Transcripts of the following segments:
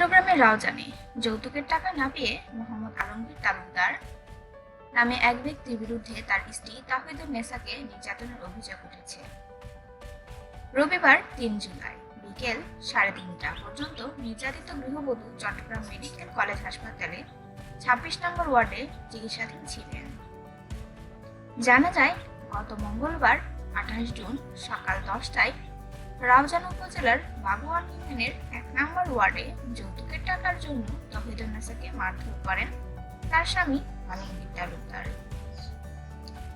চট্টগ্রামের রাউজানে যৌতুকের টাকা না পেয়ে মোহাম্মদ আলমগীর তালুকদার নামে এক ব্যক্তির বিরুদ্ধে তার স্ত্রী তাহিদুল নেসাকে নির্যাতনের অভিযোগ উঠেছে। রবিবার তিন জুলাই বিকেল সাড়ে তিনটা পর্যন্ত নির্যাতিত গৃহবধূ চট্টগ্রাম মেডিকেল কলেজ হাসপাতালে ছাব্বিশ নম্বর ওয়ার্ডে চিকিৎসাধীন ছিলেন। জানা যায়, গত মঙ্গলবার আঠাশ জুন সকাল দশটায় রাউজান উপজেলার বাগুয়ান ইউনিয়নের এক নম্বর ওয়ার্ডে যৌতুকের জন্য তহিদুল নাসাকে মারধর করেন। তার স্বামী আলমগীর তালুকদার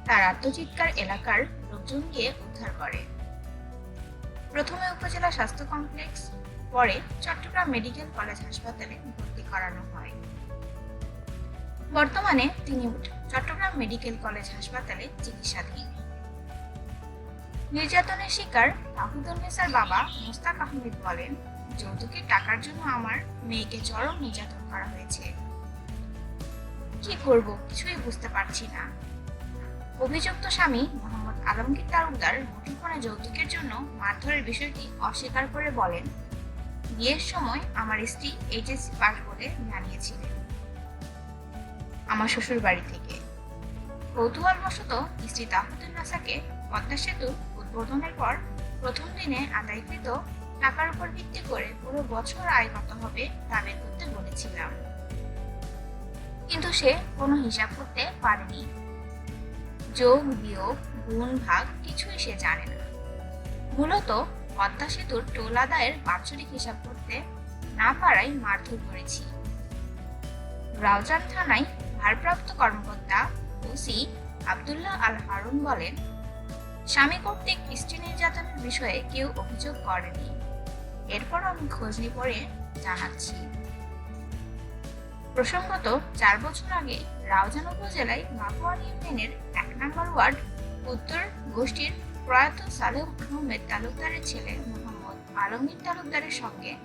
তার আত্মচিৎকার এলাকার লোকজন গিয়ে উদ্ধার করে। প্রথমে উপজেলা স্বাস্থ্য কমপ্লেক্স, পরে চট্টগ্রাম মেডিকেল কলেজ হাসপাতালে ভর্তি করানো হয়। বর্তমানে তিনি চট্টগ্রাম মেডিকেল কলেজ হাসপাতালে চিকিৎসাধীন। নির্যাতনের শিকার তাহুদুল নেসার বাবা মোস্তাক আহমেদ বলেন যৌতুকের টাকার জন্য আমার মেয়েকে চরম নির্যাতন করা হয়েছে। কি করব? কিছুই বুঝতে পারছি না। অভিযুক্ত স্বামী মোহাম্মদ আলমগীর তালুকদার মুঠোফোনে যৌতুকের জন্য মারধরের বিষয়টি অস্বীকার করে বলেন, বিয়ের সময় আমার স্ত্রী এইচএসসি পাস বলে জানিয়েছিলেন আমার শ্বশুর বাড়ি থেকে। কৌতূহলবশত স্ত্রী তাহুদুল নাসাকে পদ্মা সেতু উদ্বোধনের পর প্রথম দিনে আদায়কৃত টাকার উপর ভিত্তি করে পুরো বছর আয় কত হবে তা বের করতে বলেছিলাম। কিন্তু সে কোনো হিসাব করতে পারেনি। যোগ, বিয়োগ, গুণ, ভাগ কিছুই সে জানে না। মূলত পদ্মা সেতুর টোল আদায়ের বাৎসরিক হিসাব করতে না পারাই মারধর করেছি। রাউজান থানায় ভারপ্রাপ্ত কর্মকর্তা ওসি আব্দুল্লাহ আল হারুন বলেন, স্বামী কর্তৃক স্ত্রী নির্যাতনের বিষয়ে কেউ অভিযোগ করেনি। এরপর আমি খোঁজ নিয়ে পরে জানাচ্ছি প্রসঙ্গত, চার বছর আগে রাউজান উপজেলায় মাকুয়ান ইউনিয়নের এক নম্বর ওয়ার্ড উত্তর গোষ্ঠীর প্রয়াত সালেহ আহমেদ তালুকদারের ছেলে মোহাম্মদ আলমগীর তালুকদারের সঙ্গে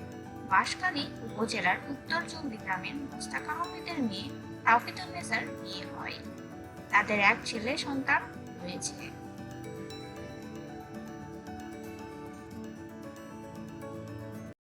বাঁশখালী উপজেলার উত্তর চৌদি গ্রামের মোস্তাক আহমেদের মেয়ে তাওকিতুল নেসার বিয়ে হয়। তাদের এক ছেলে সন্তান রয়েছে।